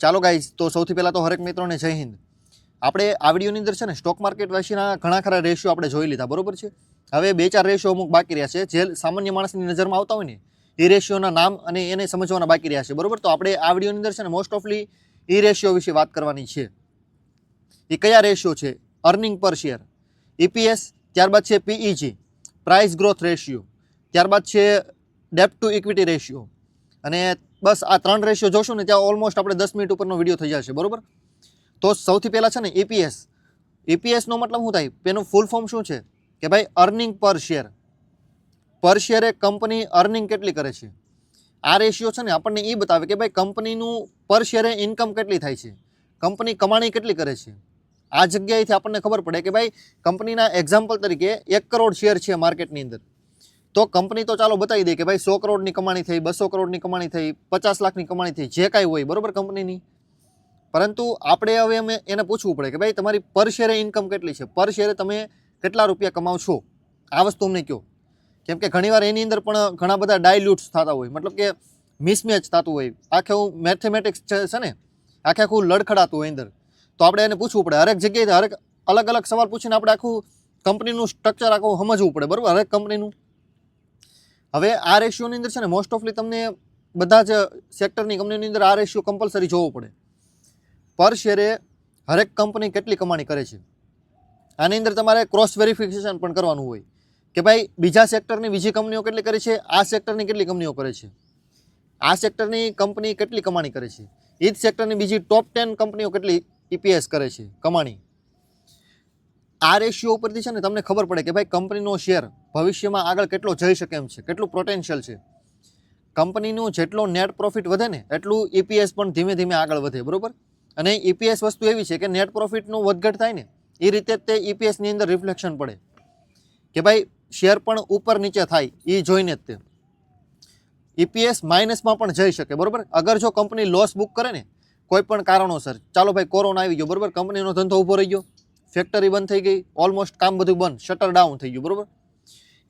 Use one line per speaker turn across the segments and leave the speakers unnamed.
ચાલો ગાઈઝ તો સૌથી પહેલાં તો હરેક મિત્રોને જય હિન્દ. આપણે આ વિડીયોની અંદર છે ને સ્ટોક માર્કેટ વિશેના ઘણા ખરા રેશિયો આપણે જોઈ લીધા, બરોબર છે? હવે બે ચાર રેશિયો અમુક બાકી રહ્યા છે. જે સામાન્ય માણસની નજરમાં આવતા હોય ને, એ રેશિયોના નામ અને એને સમજવાના બાકી રહ્યા છે, બરોબર? તો આપણે આ વિડીયોની અંદર છે ને મોસ્ટ ઓફલી એ રેશિયો વિશે વાત કરવાની છે. એ કયા રેશિયો છે? અર્નિંગ પર શેર ઈપીએસ ત્યારબાદ છે પીઈજી પ્રાઇસ ગ્રોથ રેશિયો ત્યારબાદ છે ડેપ ટુ ઇક્વિટી રેશિયો અને બસ આ ત્રણ રેશિયો જોશું ને ત્યાં ઓલમોસ્ટ આપણે દસ મિનિટ ઉપરનો વીડિયો થઈ જશે, બરાબર? તો સૌથી પહેલાં છે ને ઈપીએસ ઈપીએસનો મતલબ શું થાય? એનું ફૂલ ફોર્મ શું છે? કે ભાઈ અર્નિંગ પર શેર પર શેરે કંપની અર્નિંગ કેટલી કરે છે? આ રેશિયો છે ને આપણને એ બતાવે કે ભાઈ કંપનીનું પર શેરે ઇન્કમ કેટલી થાય છે? કંપની કમાણી કેટલી કરે છે? આ જગ્યાએથી આપણને ખબર પડે કે ભાઈ કંપનીના એક્ઝામ્પલ તરીકે એક કરોડ શેર છે માર્કેટની અંદર. તો કંપની તો ચાલો બતાવી દે કે ભાઈ સો કરોડની કમાણી થઈ, બસો કરોડની કમાણી થઈ, પચાસ લાખની કમાણી થઈ, જે કાંઈ હોય, બરોબર કંપનીની? પરંતુ આપણે હવે અમે એને પૂછવું પડે કે ભાઈ તમારી પર શેરે ઇન્કમ કેટલી છે? પર શેરે તમે કેટલા રૂપિયા કમાવ છો આ વસ્તુ અમને કહો. કેમ કે ઘણીવાર એની અંદર પણ ઘણા બધા ડાયલ્યુટ્સ થતા હોય, મતલબ કે મિસમેચ થતું હોય. આખે હું મેથેમેટિક્સ છે ને? આખે આખું લડખડાતું હોય અંદર. તો આપણે એને પૂછવું પડે. હરેક જગ્યાએ હરેક અલગ અલગ સવાલ પૂછીને આપણે આખું કંપનીનું સ્ટ્રક્ચર આખું સમજવું પડે, બરાબર? હરેક કંપનીનું. હવે આ રેશિયોની અંદર છે ને મોસ્ટ ઓફલી તમને બધા જ સેક્ટરની કંપનીની અંદર આ રેશિયો કમ્પલસરી જોવો પડે. પર શેરે હરેક કંપની કેટલી કમાણી કરે છે? આની અંદર તમારે ક્રોસ વેરિફિકેશન પણ કરવાનું હોય. કે ભાઈ, બીજા સેક્ટરની બીજી કંપનીઓ કેટલી કરે છે? આ સેક્ટરની કેટલી કંપનીઓ કરે છે? આ સેક્ટરની કંપની કેટલી કમાણી કરે છે? એ જ સેક્ટરની બીજી ટોપ ટેન કંપનીઓ કેટલી ઈપીએસ કરે છે? કમાણી. આ રેશિયો ઉપરથી છે ને, તમને ખબર પડે કે ભાઈ કંપનીનો શેર ભવિષ્યમાં આગળ કેટલો જઈ શકે એમ છે, કેટલું પોટેન્શિયલ છે. કંપનીનું જેટલો નેટ પ્રોફિટ વધે ને, એટલું ઈપીએસ પણ ધીમે ધીમે આગળ વધે, બરાબર? અને ઈપીએસ વસ્તુ એવી છે કે નેટ પ્રોફિટનું વધઘટ થાય ને, એ રીતે તે ઈપીએસની અંદર રિફ્લેક્શન પડે. કે ભાઈ શેર પણ ઉપર નીચે થાય, એ જોઈને જ તે. ઈપીએસ માઇનસમાં પણ જઈ શકે, બરાબર? અગર જો કંપની લોસ બુક કરે ને, કોઈ પણ કારણોસર, ચાલો ભાઈ કોરોના આવી ગયો, બરાબર? કંપનીનો ધંધો ઊભો રહી ગયો ફેક્ટરી બંધ થઈ ગઈ ઓલમોસ્ટ કામ બધું બંધ શટર ડાઉન થઈ ગયું, બરોબર?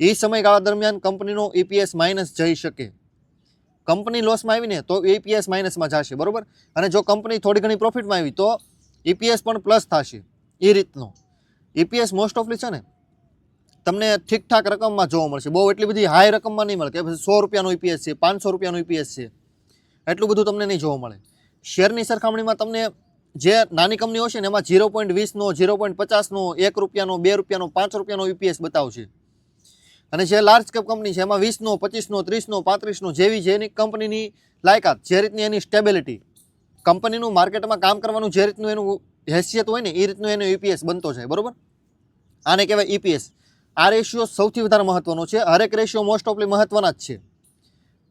એ સમયગાળા દરમિયાન કંપનીનો ઈપીએસ માઇનસ જઈ શકે. કંપની લોસમાં આવીને તો એપીએસ માઇનસમાં જશે, બરાબર? અને જો કંપની થોડી ઘણી પ્રોફિટમાં આવી તો ઈપીએસ પણ પ્લસ થશે એ રીતનો. ઈપીએસ મોસ્ટ ઓફલી છે ને, તમને ઠીકઠાક રકમમાં જોવા મળશે. બહુ એટલી બધી હાઈ રકમમાં નહીં મળે, કે સો રૂપિયાનો ઈપીએસ છે, પાંચસો રૂપિયાનો ઈપીએસ છે, એટલું બધું તમને નહીં જોવા મળે. શેરની સરખામણીમાં તમને જે નાની કંપનીઓ છે ને, એમાં ઝીરો પોઈન્ટ વીસનો ઝીરો પોઈન્ટ પચાસનો, એક રૂપિયાનો, બે રૂપિયાનો, પાંચ રૂપિયાનો ઈપીએસ બતાવશે. અને જે લાર્જ કેપ કંપની છે, એમાં વીસનો, પચીસનો, ત્રીસનો, પાંત્રીસનો જેવી જેની કંપનીની લાયકાત, જે રીતની એની સ્ટેબિલિટી કંપનીનું માર્કેટમાં કામ કરવાનું જે રીતનું એનું હેસિયત હોય ને, એ રીતનું એનો યુપીએસ બનતો જાય, બરોબર? આને કહેવાય ઈપીએસ આ રેશિયો સૌથી વધારે મહત્વનો છે, હરેક રેશિયો મોસ્ટ ઓફલી મહત્વના જ છે.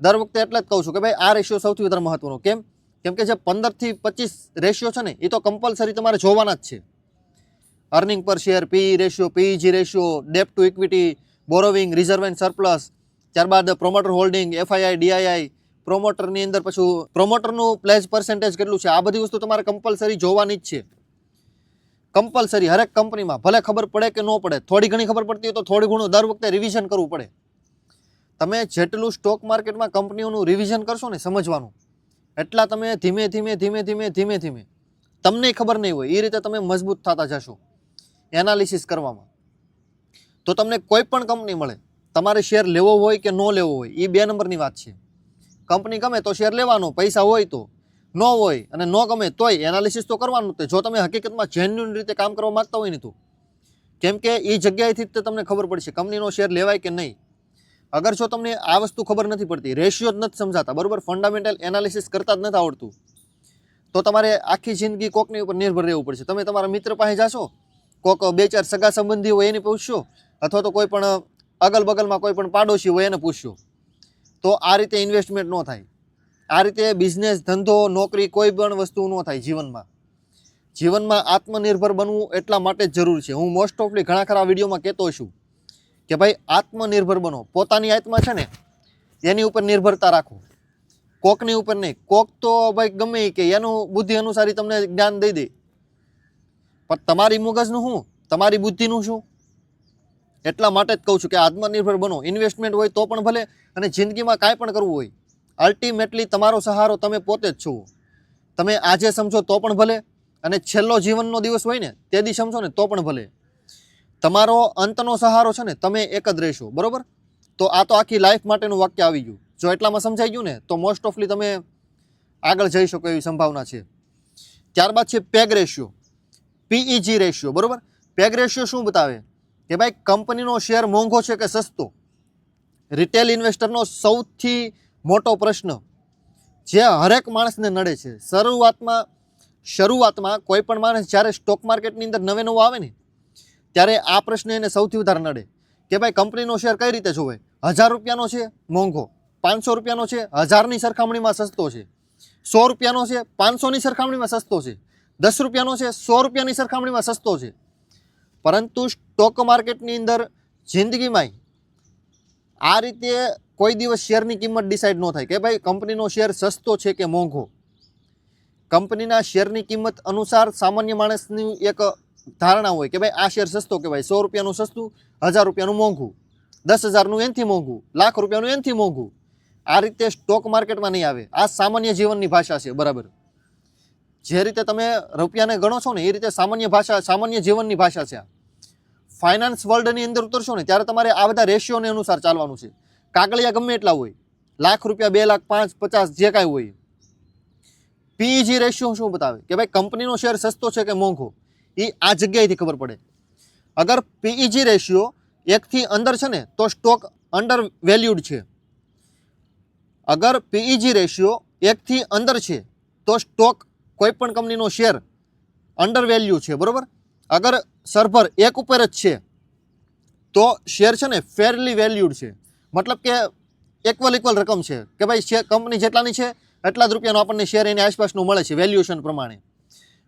દર વખતે એટલે જ કહું છું કે ભાઈ, આ રેશિયો સૌથી વધારે મહત્વનો. કેમ? કેમ કે જે પંદરથી પચીસ રેશિયો છે ને, એ તો કમ્પલસરી તમારે જોવાના જ છે. Earning per share P ratio PEG ratio debt to equity borrowing reserve and surplus ત્યારબાદ પ્રોમોટર હોલ્ડિંગ એફઆઈઆઈ ડીઆઈઆઈ પ્રોમોટરની અંદર પછી પ્રોમોટરનું પ્લેજ પર્સન્ટેજ કેટલું છે? આ બધી વસ્તુ તમારે કમ્પલસરી જોવાની જ છે. કમ્પલસરી હરેક કંપનીમાં ભલે ખબર પડે કે ન પડે, થોડી ઘણી ખબર પડતી હોય તો થોડી ઘણું દર વખતે રિવિઝન કરવું પડે. તમે જેટલું સ્ટોક માર્કેટમાં કંપનીઓનું રિવિઝન કરશો ને સમજવાનું. એટલા તમે ધીમે ધીમે ધીમે ધીમે ધીમે ધીમે. તમને ખબર નહીં હોય એ રીતે તમે મજબૂત થતા જશો. એનાલિસિસ કરવામાં. તો તમને કોઈ પણ કંપની મળે, તમારે શેર લેવો હોય કે ન લેવો હોય એ બે નંબરની વાત છે. કંપની ગમે તો શેર લેવાનો, પૈસા હોય તો. ન હોય અને ન ગમે તોય એનાલિસિસ તો કરવાનું તે. જો તમે હકીકતમાં જેન્યુન રીતે કામ કરવા માગતા હોય ને તો. કેમ કે એ જગ્યાએથી જ તમને ખબર પડશે કંપનીનો શેર લેવાય કે નહીં. અગર જો તમને આ વસ્તુ ખબર નથી પડતી રેશિયો જ નથી સમજાતા, બરાબર? ફંડામેન્ટલ એનાલિસિસ કરતા જ નથી આવડતું. તો તમારે આખી જિંદગી કોકની ઉપર નિર્ભર રહેવું પડશે. તમે તમારા મિત્ર પાસે જાશો કોક બે ચાર સગા સંબંધી હોય એને પૂછશો અથવા તો કોઈ પણ અગલ બગલમાં કોઈ પણ પાડોશી હોય એને પૂછશો તો આ રીતે ઇન્વેસ્ટમેન્ટ ન થાય. આ રીતે બિઝનેસ ધંધો, નોકરી કોઈ પણ વસ્તુ ન થાય જીવનમાં. જીવનમાં આત્મનિર્ભર બનવું એટલા માટે જ જરૂર છે. હું મોસ્ટ ઓફલી ઘણા ખરા વિડીયોમાં કહેતો છું કે ભાઈ, આત્મનિર્ભર બનો. પોતાની આત્મા છે ને, એની ઉપર નિર્ભરતા રાખો. કોકની ઉપર નહીં. કોક તો ભાઈ ગમે કે, એનું બુદ્ધિ અનુસારી તમને જ્ઞાન દઈ દે. પણ તમારી મગજનું શું? તમારી બુદ્ધિનું શું? એટલા માટે જ કહું છું કે આત્મનિર્ભર બનો. ઇન્વેસ્ટમેન્ટ હોય તો પણ ભલે અને જિંદગીમાં કાંઈ પણ કરવું હોય. અલ્ટિમેટલી તમારો સહારો તમે પોતે જ છો. તમે આજે સમજો તો પણ ભલે અને છેલ્લો જીવનનો દિવસ હોય ને તે દી સમજો ને તો પણ ભલે. તમારો અંતનો સહારો છે ને તમે એક જ રહેશો, બરાબર? તો આ તો આખી લાઈફ માટેનું વાક્ય આવી ગયું. જો એટલામાં સમજાઈ ગયું ને તો મોસ્ટ ઓફલી તમે આગળ જઈ શકો એવી સંભાવના છે. ત્યારબાદ છે પેગ રેશિયો પીઈજી રેશિયો બરોબર? પેગ રેશિયો શું બતાવે? કે ભાઈ, કંપનીનો શેર મોંઘો છે કે સસ્તો? રિટેલ ઇન્વેસ્ટરનો સૌથી મોટો પ્રશ્ન, જે હરેક માણસને નડે છે. શરૂઆતમાં શરૂઆતમાં કોઈ પણ માણસ જ્યારે સ્ટોક માર્કેટની અંદર નવે નવો આવે ને, ત્યારે આ પ્રશ્ન એને સૌથી વધારે નડે. કે ભાઈ, કંપનીનો શેર કઈ રીતે જોવે? હજાર રૂપિયાનો છે, મોંઘો. પાંચસો રૂપિયાનો છે, હજારની સરખામણીમાં સસ્તો છે. સો રૂપિયાનો છે, પાંચસોની સરખામણીમાં સસ્તો છે. દસ રૂપિયાનો છે, સો રૂપિયાની સરખામણીમાં સસ્તો છે. પરંતુ સ્ટોક માર્કેટની અંદર જિંદગીમાં આ રીતે કોઈ દિવસ શેરની કિંમત ડિસાઇડ ન થાય કે ભાઈ કંપનીનો શેર સસ્તો છે કે મોંઘો. કંપનીના શેરની કિંમત અનુસાર સામાન્ય માણસની એક ધારણા હોય કે ભાઈ આ શેર સસ્તો કહેવાય, સો રૂપિયાનું સસ્તું, હજાર રૂપિયાનું મોંઘું, દસ હજારનું એનથી મોંઘું, લાખ રૂપિયાનું એનથી મોંઘું. આ રીતે સ્ટોક માર્કેટમાં નહીં આવે. આ સામાન્ય જીવનની ભાષા છે, બરાબર. જે રીતે તમે રૂપિયાને ગણો છો ને, એ રીતે સામાન્ય ભાષા, સામાન્ય જીવનની ભાષા છે ફાઇનાન્સ વર્લ્ડની અંદર ઉતરશો ને, ત્યારે તમારે આ બધા રેશિયોને અનુસાર ચાલવાનું છે. કાગળિયા ગમે એટલા હોય, લાખ રૂપિયા, બે લાખ, પાંચ, પચાસ, જે કાંઈ હોય. પીઈજી રેશિયો શું બતાવે? કે ભાઈ કંપનીનો શેર સસ્તો છે કે મોંઘો? એ આ જગ્યાએથી ખબર પડે. અગર પીઈજી રેશિયો એકથી અંદર છે ને, તો સ્ટોક અંડર વેલ્યુડ છે. અગર પીઈજી રેશિયો એકથી અંદર છે, તો સ્ટોક કોઈ પણ કંપનીનો શેર અંડર વેલ્યુ છે, બરાબર? અગર સરભર એક ઉપર જ છે, તો શેર છે ને ફેરલી વેલ્યુડ છે. મતલબ કે ઇક્વલ ઇક્વલ રકમ છે, કે ભાઈ શેર કંપની જેટલાની છે, એટલા જ રૂપિયાનો આપણને શેર એની આસપાસનું મળે છે વેલ્યુએશન પ્રમાણે.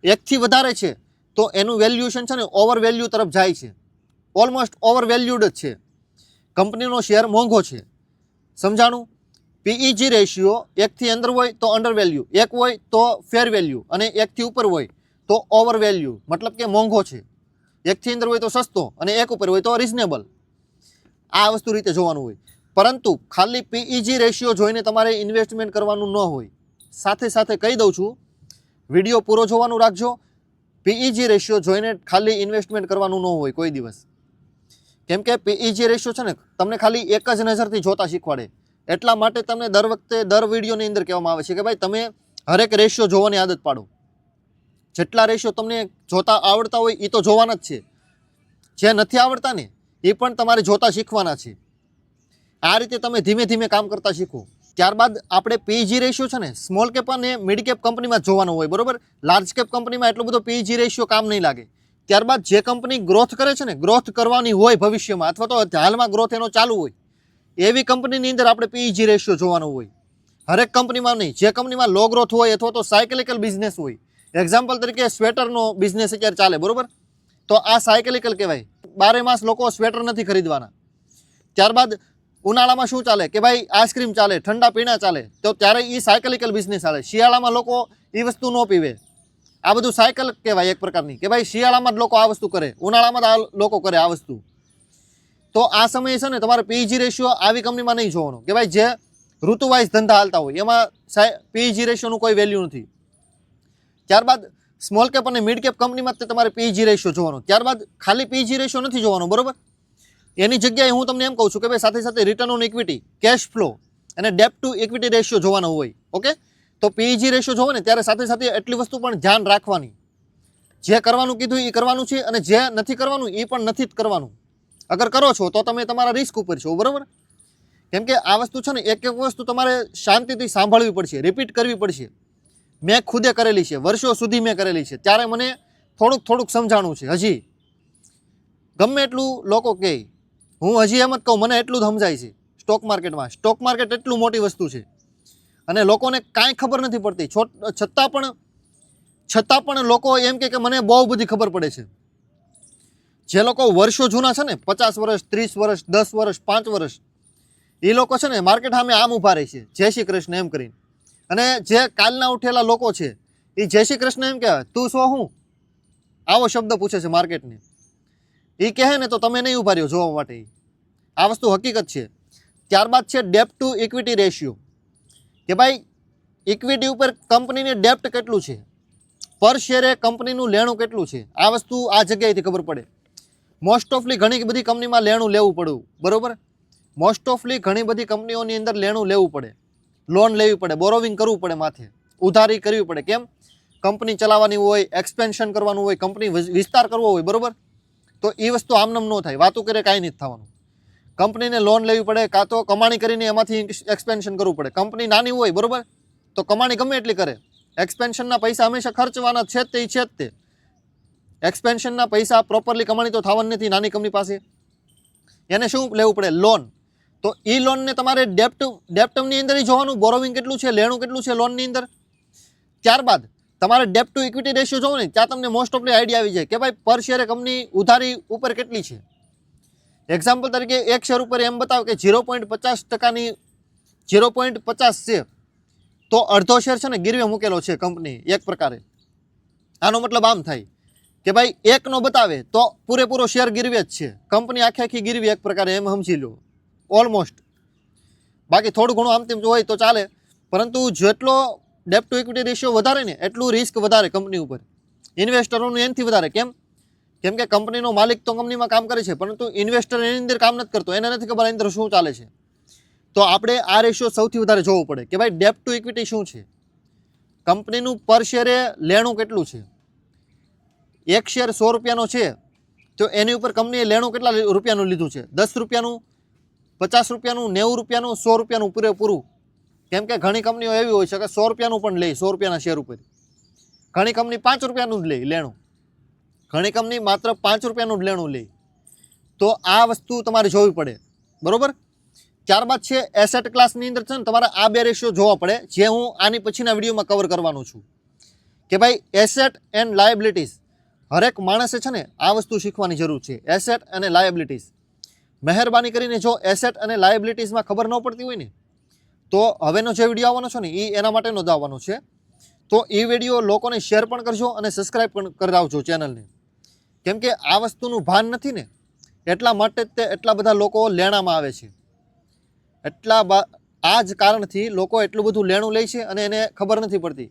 એકથી વધારે છે, તો એનું વેલ્યુએશન છે ને ઓવર વેલ્યુ તરફ જાય છે. ઓલમોસ્ટ ઓવર વેલ્યુડ જ છે. કંપનીનો શેર મોંઘો છે. સમજાણું? પીઈજી રેશિયો એકથી અંદર હોય તો અંડર વેલ્યુ એક હોય તો ફેર વેલ્યુ અને એકથી ઉપર હોય તો ઓવર વેલ્યુ મતલબ કે મોંઘો છે. એકથી અંદર હોય તો સસ્તો અને એક ઉપર હોય તો રિઝનેબલ આ વસ્તુ રીતે જોવાનું હોય. પરંતુ ખાલી પીઈજી રેશિયો જોઈને તમારે ઇન્વેસ્ટમેન્ટ કરવાનું ન હોય. સાથે સાથે કહી દઉં છું વીડિયો પૂરો જોવાનું રાખજો. પીઈજી રેશિયો જોઈને ખાલી ઇન્વેસ્ટમેન્ટ કરવાનું ન હોય કોઈ દિવસ. કેમ કે પીઈજી રેશિયો છે ને, તમને ખાલી એક જ નજરથી જોતા શીખવાડે. એટલા માટે તમને દર વખતે દર વિડીયોની અંદર કહેવામાં આવે છે કે ભાઈ તમે હરેક રેશિયો જોવાની આદત પાડો. જેટલા રેશિયો તમને જોતા આવડતા હોય એ તો જોવાના જ છે. જે નથી આવડતા ને એ પણ તમારે જોતા શીખવાના છે. આ રીતે તમે ધીમે ધીમે કામ કરતા શીખો. ત્યારબાદ આપણે પીજી રેશિયો છે ને, સ્મોલ કેપ અને મિડ કેપ કંપનીમાં જોવાનો હોય, બરોબર? લાર્જ કેપ કંપનીમાં એટલો બધો પીજી રેશિયો કામ નહીં લાગે. ત્યારબાદ જે કંપની ગ્રોથ કરે છે ને ગ્રોથ કરવાની હોય ભવિષ્યમાં અથવા તો હાલમાં ગ્રોથ એનો ચાલુ હોય એવી કંપનીની અંદર આપણે પીજી રેશિયો જોવાનો હોય. હરેક કંપનીમાં નહીં. જે કંપનીમાં લો ગ્રોથ હોય અથવા તો સાયકલિકલ બિઝનેસ હોય. એક્ઝામ્પલ તરીકે સ્વેટરનો બિઝનેસ અત્યારે ચાલે, બરાબર? તો આ સાયકલિકલ કહેવાય. બારે માસ લોકો સ્વેટર નથી ખરીદવાના. ત્યારબાદ ઉનાળામાં શું ચાલે? કે ભાઈ આઈસ્ક્રીમ ચાલે, ઠંડા પીણા ચાલે. તો ત્યારે એ સાયકલિકલ બિઝનેસ ચાલે શિયાળામાં લોકો એ વસ્તુ ન પીવે. આ બધું સાયકલ કહેવાય એક પ્રકારની. કે ભાઈ, શિયાળામાં જ લોકો આ વસ્તુ કરે. ઉનાળામાં આ લોકો કરે આ વસ્તુ. તો આ સમયે છે ને તમારે પીજી રેશિયો આવી કંપનીમાં નહીં જોવાનો. કે ભાઈ જે ઋતુવાઇઝ ધંધા હાલતા હોય, એમાં સાહેબ પીજી રેશિયોનું કોઈ વેલ્યુ નથી. ત્યારબાદ સ્મોલ કેપ અને મિડ કેપ કંપનીમાં તે તમારે પીજી રેશિયો જોવાનો. ત્યારબાદ ખાલી પીજી રેશિયો નથી જોવાનો, બરોબર? એની જગ્યાએ હું તમને એમ કહું છું કે ભાઈ સાથે સાથે return on equity cash flow અને ડેપ ટુ ઇક્વિટી રેશિયો જોવાનો હોય ઓકે તો પીજી રેશિયો જોવો ને, ત્યારે સાથે સાથે એટલી વસ્તુ પણ ધ્યાન રાખવાની. જે કરવાનું કીધું એ કરવાનું છે અને જે નથી કરવાનું એ પણ નથી જ કરવાનું. અગર કરો છો, તો તમે તમારા રિસ્ક ઉપર છો, બરાબર? કેમ કે આ વસ્તુ છે ને, એક એક વસ્તુ તમારે શાંતિથી સાંભળવી પડશે રિપીટ કરવી પડશે. મેં ખુદે કરેલી છે, વર્ષો સુધી મેં કરેલી છે. ત્યારે મને થોડુંક થોડુંક સમજાણું છે, હજી. ગમે એટલું લોકો કહે હું હજી એમ જ કહું, મને એટલું જ સમજાય છે સ્ટોક માર્કેટમાં સ્ટોક માર્કેટ એટલું મોટી વસ્તુ છે. અને લોકોને કાંઈ ખબર નથી પડતી. છતાં પણ છતાં પણ લોકો એમ કે મને બહુ બધી ખબર પડે છે. જે લોકો વર્ષો જૂના છે ને, પચાસ વર્ષ, ત્રીસ વર્ષ, દસ વર્ષ, પાંચ વર્ષ, એ લોકો છે ને માર્કેટ સામે આમ ઊભા રહે છે. જય શ્રી કૃષ્ણ એમ કરીને. અને જે કાલના ઉઠેલા લોકો છે, એ જય શ્રી કૃષ્ણ એમ કહેવાય. તું શું હું? આવો શબ્દ પૂછે છે માર્કેટને. એ કહે ને તો તમે નહીં ઊભા રહ્યો જોવા માટે. આ વસ્તુ હકીકત છે. ત્યારબાદ છે ડેપ્ટ ટુ ઇક્વિટી રેશિયો કે ભાઈ ઇક્વિટી ઉપર કંપનીને ડેપ્ટ કેટલું છે? પર શેરે કંપનીનું લેણું કેટલું છે? આ વસ્તુ આ જગ્યાએથી ખબર પડે. મોસ્ટ ઓફલી ઘણી બધી કંપનીમાં લેણું લેવું પડવું બરાબર? મોસ્ટ ઓફલી ઘણી બધી કંપનીઓની અંદર લેણું લેવું પડે. લોન લેવી પડે બોરોવિંગ કરવું પડે માથે. ઉધારી કરવી પડે. કેમ? કંપની ચલાવવાની હોય એક્સપેન્શન કરવાનું હોય, કંપની વિસ- વિસ્તાર કરવો હોય, બરાબર? તો એ વસ્તુ આમનામ ન થાય. વાતું કરે કાંઈ નથી થવાનું. કંપનીને લોન લેવી પડે, કાં તો કમાણી કરીને એમાંથી એક્સપેન્શન કરવું પડે. કંપની નાની હોય, બરોબર? તો કમાણી ગમે એટલી કરે. એક્સપેન્શનના પૈસા હંમેશા ખર્ચવાના છે જ તે, છે જ તે. એક્સપેન્શનના પૈસા પ્રોપરલી કમાણી તો થવાની નથી, નાની કંપની પાસે. એને શું લેવું પડે? લોન તો એ લોનને તમારે ડેપ્ટ ડેપ્ટની અંદર જોવાનું બોરોવિંગ કેટલું છે, લેણું કેટલું છે લોનની અંદર. ત્યારબાદ તમારે ડેપ ટુ ઇક્વિટી રેશિયો જોવો ને, ત્યાં તમને મોસ્ટ ઓફલી આઈડિયા આવી જાય કે ભાઈ પર શેરે કંપની ઉધારી ઉપર કેટલી છે? એક્ઝામ્પલ તરીકે એક શેર ઉપર એમ બતાવો કે ઝીરો પોઈન્ટ પચાસ ટકાની ઝીરો પોઈન્ટ પચાસ છે. તો અડધો શેર છે ને ગીરવે મૂકેલો છે કંપની એક પ્રકારે. આનો મતલબ આમ થાય. કે ભાઈ એકનો બતાવે તો પૂરેપૂરો શેર ગીરવે જ છે. કંપની આખી આખી ગીરવી એક પ્રકારે એમ સમજી લો. ઓલમોસ્ટ બાકી થોડું ઘણું આમ તેમ હોય તો ચાલે. પરંતુ જેટલો ડેપ ટુ ઇક્વિટી રેશિયો વધારે ને એટલું રિસ્ક વધારે કંપની ઉપર. ઇન્વેસ્ટરોનું એનથી વધારે. કેમ? કેમ કે કંપનીનો માલિક તો કંપનીમાં કામ કરે છે, પરંતુ ઇન્વેસ્ટર એની અંદર કામ નથી કરતો. એને નથી ખબર એની અંદર શું ચાલે છે. તો આપણે આ રેશિયો સૌથી વધારે જોવો પડે કે ભાઈ ડેપ ટુ ઇક્વિટી શું છે? કંપનીનું પર શેરે લેણું કેટલું છે? એક શેર સો રૂપિયાનો છે. તો એની ઉપર કંપનીએ લેણું કેટલા રૂપિયાનું લીધું છે? દસ રૂપિયાનું, પચાસ રૂપિયાનું, નેવું રૂપિયાનું, સો રૂપિયાનું પૂરેપૂરું. કેમ કે ઘણી કંપનીઓ એવી હોય છે કે સો રૂપિયાનું પણ લે, સો રૂપિયાના શેર ઉપર. ઘણી કંપની પાંચ રૂપિયાનું જ લે લેણું. ઘણી કંપની માત્ર પાંચ રૂપિયાનું જ લેણું લે. તો આ વસ્તુ તમારે જોવી પડે. બરાબર? ત્યારબાદ છે એસેટ ક્લાસની અંદર છે ને તમારે આ બે રેશિયો જોવા પડે. જે હું આની પછીના વિડીયોમાં કવર કરવાનું છું. કે ભાઈ એસેટ એન્ડ લાયબિલિટીઝ હરેક માણસે છે ને આ વસ્તુ શીખવાની જરૂર છે. એસેટ અને લાયબિલિટીઝ મહેરબાની કરીને જો એસેટ અને લાયબિલિટીઝમાં ખબર ન પડતી હોય ને, તો હવેનો જે વીડિયો આવવાનો છે ને એ એના માટેનો જ આવવાનો છે. તો એ વીડિયો લોકોને શેર પણ કરજો અને સબસ્ક્રાઈબ પણ કરાવજો ચેનલને કેમ કે આ વસ્તુનું ભાન નથી ને, એટલા માટે જ તે એટલા બધા લોકો લેણામાં આવે છે. એટલા આ જ કારણથી લોકો એટલું બધું લેણું લે છે અને એને ખબર નથી પડતી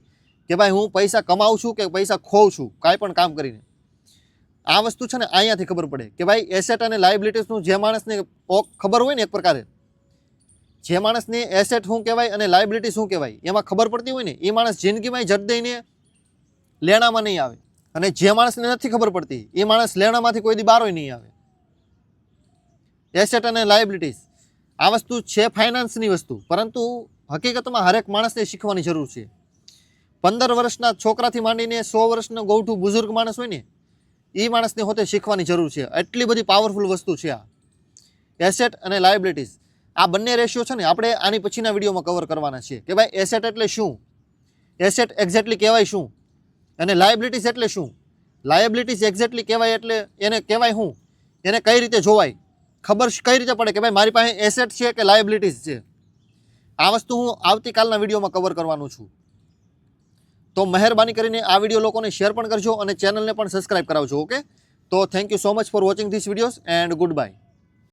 કે ભાઈ હું પૈસા કમાઉં છું કે પૈસા ખોઉં છું, કાંઈ પણ કામ કરીને. આ વસ્તુ છે ને અહીંયાથી ખબર પડે કે ભાઈ એસેટ અને લાયબિલિટીસનું જે માણસને ખબર હોય ને એક પ્રકારે, જે માણસને એસેટ શું કહેવાય અને લાયબિલિટી શું કહેવાય, એમાં ખબર પડતી હોય ને, એ માણસ જિંદગીમાં જટ દઈને લેણામાં નહીં આવે. અને જે માણસને નથી ખબર પડતી, એ માણસ લેણામાંથી કોઈ દી બારોય નહીં આવે. એસેટ અને લાયબિલિટીઝ આ વસ્તુ છે ફાઇનાન્સની વસ્તુ, પરંતુ હકીકતમાં હરેક માણસને શીખવાની જરૂર છે. પંદર વર્ષના છોકરાથી માંડીને સો વર્ષનો ગૌઠું બુઝુર્ગ માણસ હોય ને એ માણસને હોતે શીખવાની જરૂર છે. એટલી બધી પાવરફુલ વસ્તુ છે આ. એસેટ અને લાયબિલિટીઝ આ બંને રેશિયો છે ને આપણે આની પછીના વિડીયોમાં કવર કરવાના છે કે ભાઈ એસેટ એટલે શું? એસેટ એક્ઝેક્ટલી કહેવાય શું? અને લાયબિલિટીઝ એટલે શું? લાયબિલિટીઝ એક્ઝેક્ટલી કહેવાય એટલે એને કહેવાય શું? એને કઈ રીતે જોવાય? ખબર કઈ રીતે પડે? કે ભાઈ મારી પાસે એસેટ છે કે લાયબિલિટીઝ છે? આ વસ્તુ હું આવતીકાલના વિડીયોમાં કવર કરવાનું છું. તો મહેરબાની કરીને આ વીડિયો લોકોને શેર પણ કરજો અને ચેનલને પણ સબસ્ક્રાઈબ કરાવજો ઓકે તો thank you so much for watching this videos and good bye